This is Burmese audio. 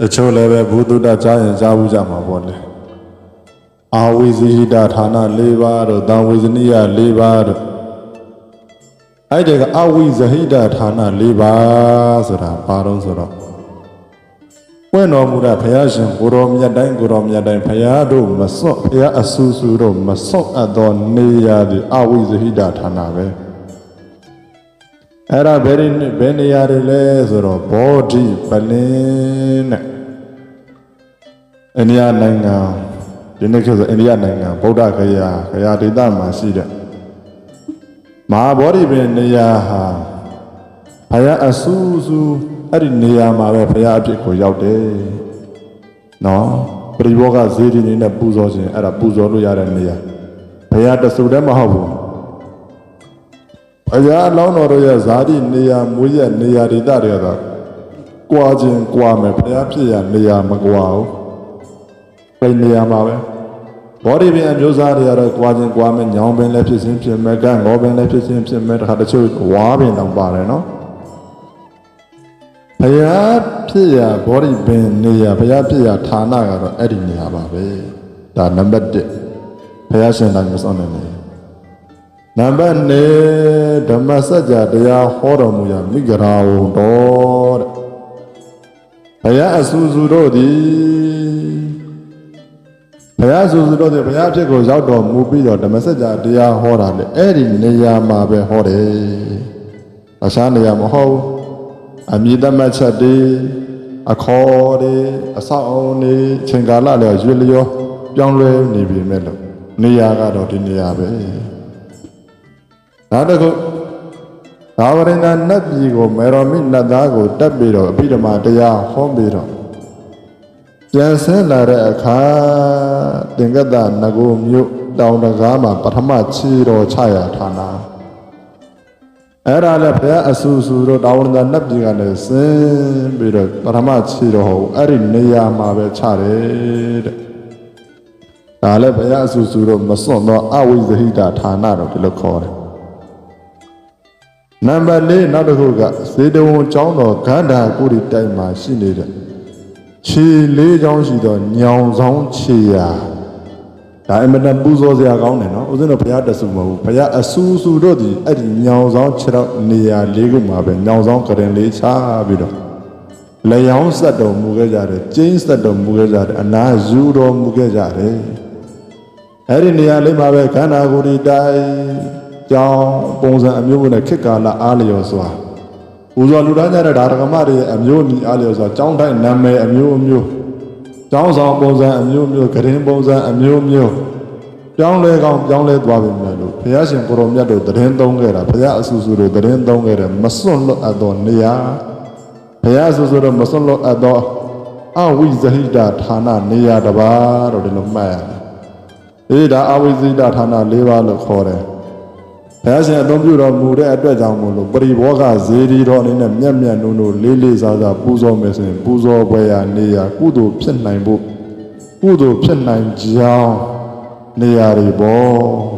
တချို့လည်းပဲဘုဒ္ဓတကြားရင်ကြားဘူးကြမှာပေါ့လေအာဝိဇိဟိတဌာန၄ပါးတို့တံဝေဇနိယ၄ပါးတို့အဲ့ဒီကအဝိဇဟိတဌာန၄ပါးဆိုတာဘာတော့ဆိုတော့ဝင့်တော်မူတဲ့ဘုရားရှင်ကိုရောမြတ်တိုင်းကိုရောမြတ်တိုင်းဘုရားတို့မစွန့်ဘုရားအဆူဆူတို့မစွန့်အပ်သောနေရာသည်အဝိဇဟိတဌာနပဲ အဲ့ဒါဘယ်နေဘယ်နေရာတွေလဲဆိုတော့ဘောဓိပလင်းနဲ့အိန္ဒိယနိုင်ငံဒီနေ့ခေတ်ဆိုအိန္ဒိယနိုင်ငံဗုဒ္ဓဂယာဂယာဒေသမှာရှိတဲ့မဟာဗောဓိပင်နေရာဟာဘုရားအဆူဆူအဲ့ဒီနေရာမှာပဲဘုရားအဖြစ်ကိုရောက်တယ်နော်ပရိဘောဂဇေဒီနေနဲ့ပူဇော်ခြင်းအဲ့ဒါပူဇော်လို့ရတဲ့နေရာဘုရားတဆူတည်းမဟုတ်ဘူး ဘုရားအလောင်းတော်တို့ရဲ့ဇာတိနေရာမွေးရနေရာဒေသတွေကတော့ကြွားခြင်းကြွားမယ်ဘုရားဖြစ်ရနေရာမကွာဘူးအဲ့ဒီနေရာမှာပဲဘောဓိပင်အမျိုးသားတွေကတော့ကြွားခြင်းကြွားမယ်ညောင်ပင်လည်းဖြစ်ခြင်းဖြစ်မယ်ကံငေါပင်လည်းဖြစ်ခြင်းဖြစ်မယ်တခါတချို့ဝါပင်တောင်ပါတယ်နော်ဘုရားဖြစ်ရဘောဓိပင်နေရာဘုရားဖြစ်ရဌာနကတော့အဲ့ဒီနေရာပါပဲဒါနံပါတ်1ဘုရားရှင်တိုင်းမစောင့်နေနေ နံပါတ်2ဓမ္မစကြာတရားဟောတော်မူရာမိဂရာဝံတော်တဲ့ဘုရားအဆူဆူတို့သည်ဘုရားအဆူဆူတို့သည်ဘုရားဖြစ်ကိုရောက်တော်မူပြီးတော့ဓမ္မစကြာတရားဟောတာလေအဲ့ဒီနေရာမှာပဲဟောတယ်အခြားနေရာမဟုတ်ဘူးအမြင့်တမတ်ချက်တွေအခေါ်တွေအဆောက်အအုံတွေချိန်ကာလလည်းရွေလျောပြောင်းလဲနေပြီမဲ့လို့နေရာကတော့ဒီနေရာပဲ နောက်တစ်ခုသာဝရဏနတ်ပြည်ကိုမေရောမိနတ်သားကိုတက်ပြီးတော့အဘိဓမ္မာတရားဟောပြီးတော့ပြန်ဆင်းလာတဲ့အခါတင်ကတ္တနဂုမြို့တောင်တကားမှာပထမခြေတော်ချရာဌာနအဲ့ဒါလည်းဘုရားအဆူဆူတို့တာဝရဏနတ်ပြည်ကလည်းဆင်းပြီးတော့ပထမခြေတော်ဟောအဲ့ဒီနေရာမှာပဲချတယ်တဲ့ဒါလည်းဘုရားအဆူဆူတို့မစွန့်တော့အဝိဇဟိတဌာနတော့ဒီလိုခေါ်တယ် နံပါတ်၄နောက်တစ်ခုကဇေတဝန်ကျောင်းတော်ဂန္ဓာကုရီတိုက်မှာရှိနေတဲ့ခြေလေးချောင်းရှိသောညောင်ဆောင်ခြေရာဒါအမတန်ပူဇော်စရာကောင်းတယ်နော်ဦးဇင်းတို့ဘုရားတဆူမဟုတ်ဘူးဘုရားအဆူဆူတို့ဒီအဲ့ဒီညောင်ဆောင်ခြေတော့နေရာလေးခုမှာပဲညောင်ဆောင်ကရင်လေးချပြီးတော့လျောင်းဆက်တော်မူခဲ့ကြတယ်ကျင်းဆက်တော်မူခဲ့ကြတယ်အနာယူတော်မူခဲ့ကြတယ်အဲ့ဒီနေရာလေးမှာပဲခန္ဓာကိုယ်ဒီတိုင်း ကြောင်းပုံစံအမျိုးမျိုးနဲ့ခေတ်ကာလအားလျော်စွာဦးစွာလူသားကြတဲ့ဒါရကမတွေရဲ့အမျိုးအမည်အားလျော်စွာကြောင်းတိုင်းနာမည်အမျိုးအမျိုးကြောင်းဆောင်ပုံစံအမျိုးမျိုးဂရင်ပုံစံအမျိုးမျိုးပြောင်းလဲကောင်းပြောင်းလဲသွားပြီမယ်လို့ဘုရားရှင်ကိုရောမြတ်တို့တရင်သုံးခဲ့တာဘုရားအဆူဆူတို့တရင်သုံးခဲ့တယ်မစွန့်လွတ်အပ်သောနေရာဘုရားအဆူဆူတို့မစွန့်လွတ်အပ်သောအဝိဇဟိတဌာနနေရာတစ်ပါးတော့ဒီလိုမှတ်ရတယ်အေးဒါအဝိဇဟိတဌာန၄ပါးလို့ခေါ်တယ် ဘုရားရှင်အသုံးပြုတော်မူတဲ့အတွက်ကြောင့်မို့လို့ပရိဘောဂဇေဒီတော်အနေနဲ့မျက်မျက်နှုံနှုံလေးလေးစားစားပူဇော်မယ်ဆိုရင်ပူဇော်ပွဲရနေရကုသိုလ်ဖြစ်နိုင်ဖို့ကုသိုလ်ဖြစ်နိုင်ကြောင်းနေရာတွေပေါ့